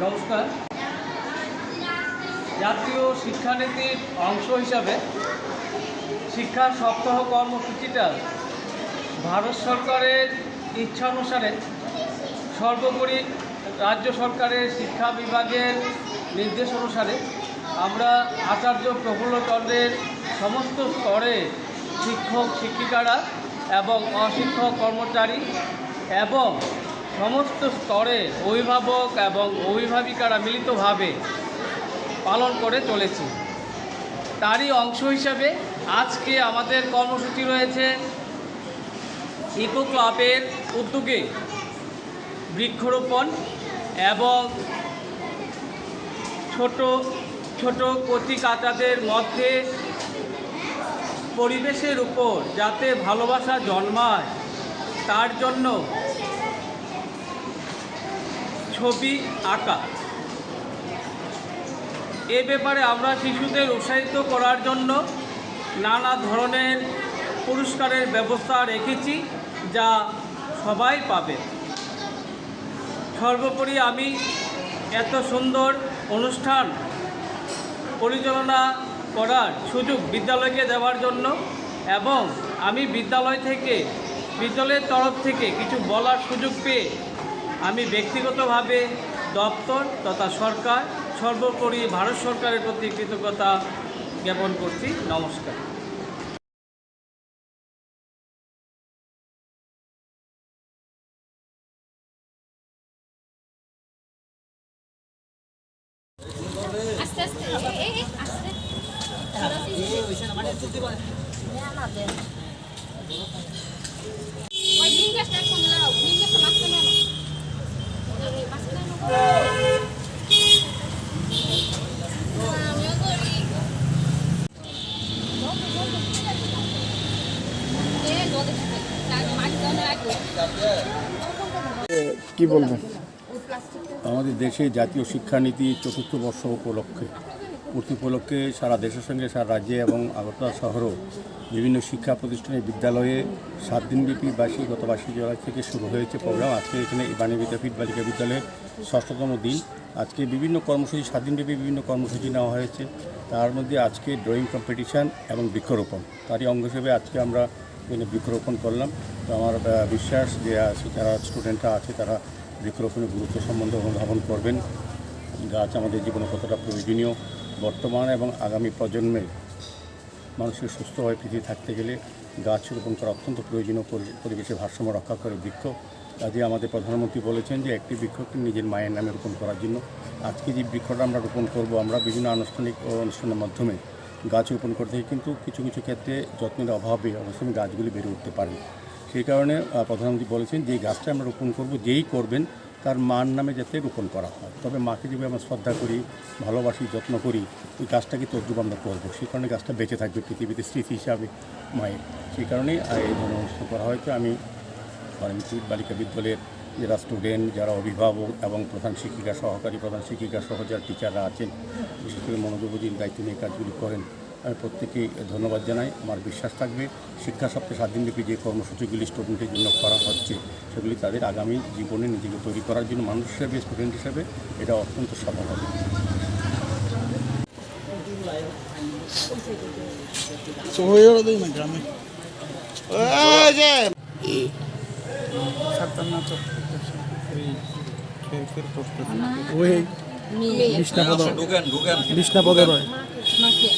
নমস্কার। জাতীয় শিক্ষানীতির অংশ হিসাবে শিক্ষা সপ্তাহ কর্মসূচিটা ভারত সরকারের ইচ্ছা অনুসারে সর্বোপরি রাজ্য সরকারের শিক্ষা বিভাগের নির্দেশ অনুসারে আমরা আচার্য প্রফুল্লচন্দ্রের সমস্ত স্তরে শিক্ষক, শিক্ষিকারা এবং অশিক্ষক কর্মচারী এবং সমস্ত স্তরে অভিভাবক এবং অভিভাবিকারা মিলিতভাবে পালন করে চলেছি। তারই অংশ হিসাবে আজকে আমাদের কর্মসূচি রয়েছে ইকো ক্লাবের উদ্যোগে বৃক্ষরোপণ এবং ছোট ছোট কচি মধ্যে পরিবেশের উপর যাতে ভালোবাসা জন্মায়, তার জন্য ছবি আঁকা। এ ব্যাপারে আমরা শিশুদের উৎসাহিত করার জন্য নানা ধরনের পুরস্কারের ব্যবস্থা রেখেছি যা সবাই পাবে। সর্বোপরি আমি এত সুন্দর অনুষ্ঠান পরিচালনা করার সুযোগ বিদ্যালয়কে দেওয়ার জন্য এবং আমি বিদ্যালয় থেকে, বিদ্যালয়ের তরফ থেকে কিছু বলার সুযোগ পেয়ে আমি ব্যক্তিগতভাবে দপ্তর তথা সরকার, সর্বোপরি ভারত সরকারের প্রতি কৃতজ্ঞতা জ্ঞাপন করছি। নমস্কার। আস্তে আস্তে এ, এ, আস্তে। কি বলবেন আমাদের দেশে জাতীয় শিক্ষানীতি চতুর্থ বর্ষ উপলক্ষে। উপলক্ষে সারা দেশের সঙ্গে সারা রাজ্যে এবং আগরতলা শহরও বিভিন্ন শিক্ষা প্রতিষ্ঠানে বিদ্যালয়ে সাত দিনব্যাপী বার্ষিক গত বার্ষিক জেলা থেকে শুরু হয়েছে প্রোগ্রাম। আজকে এখানে বাণী বিদ্যাপীঠ বালিকা বিদ্যালয়ে ষষ্ঠতম দিন। আজকে বিভিন্ন কর্মসূচি সাত দিনব্যাপী বিভিন্ন কর্মসূচি নেওয়া হয়েছে। তার মধ্যে আজকে ড্রয়িং কম্পিটিশান এবং বৃক্ষরোপণ। তারই অঙ্গ হিসেবে আজকে আমরা বৃক্ষরোপণ করলাম। তো আমার বিশ্বাস যে যারা স্টুডেন্টরা আছে তারা বৃক্ষরোপণের গুরুত্ব সম্বন্ধে অনুধাবন করবেন। গাছ আমাদের জীবনে কতটা প্রয়োজনীয়, বর্তমান এবং আগামী প্রজন্মে মানুষের সুস্থভাবে পৃথিবী থাকতে গেলে গাছ রোপণ করা অত্যন্ত প্রয়োজনীয় পরি- পরিবেশের ভারসাম্য রক্ষা করে বৃক্ষ। কাজে আমাদের প্রধানমন্ত্রী বলেছেন যে, একটি বৃক্ষকে নিজের মায়ের নামে রোপণ করার জন্য। আজকে যে বৃক্ষটা আমরা রোপণ করব, আমরা বিভিন্ন আনুষ্ঠানিক অনুষ্ঠানের মাধ্যমে গাছ রোপণ করতে কিন্তু কিছু কিছু ক্ষেত্রে যত্নের অভাবে সময় গাছগুলি বেড়ে উঠতে পারে। সেই কারণে প্রধানমন্ত্রী বলেছেন যে গাছটা আমরা রোপণ করব, যেই করবেন তার মার নামে যাতে রোপণ করা হয়। তবে মাকে যেভাবে আমরা শ্রদ্ধা করি, ভালোবাসি, যত্ন করি, ওই গাছটাকে তদ্রুপ আমরা করব। সেই কারণে গাছটা বেঁচে থাকবে পৃথিবীতে স্মৃতি হিসাবে মায়ের। সেই কারণেই এই ধরনের অনুষ্ঠান করা হয়েছে। আমি বালিকা বিদ্যালয়ের যারা স্টুডেন্ট যারা অভিভাবক এবং প্রধান শিক্ষিকা, সহকারী প্রধান শিক্ষিকা সহ যারা টিচাররা আছেন, বিশেষ করে মনোযোগীর দায়িত্ব নিয়ে কাজগুলি করেন প্রত্যেকেই ধন্যবাদ জানাই। আমার বিশ্বাস থাকবে শিক্ষা সপ্তাহে সাত দিনব্যাপী যে কর্মসূচিগুলি স্টুডেন্টের জন্য করা হচ্ছে সেগুলি তাদের আগামী জীবনে নিজেকে তৈরি করার জন্য মানুষ হিসেবে স্টুডেন্ট হিসেবে এটা অত্যন্ত সফল হবে। বিষ্ণাপদ বিষ্ণাপদের মাকে।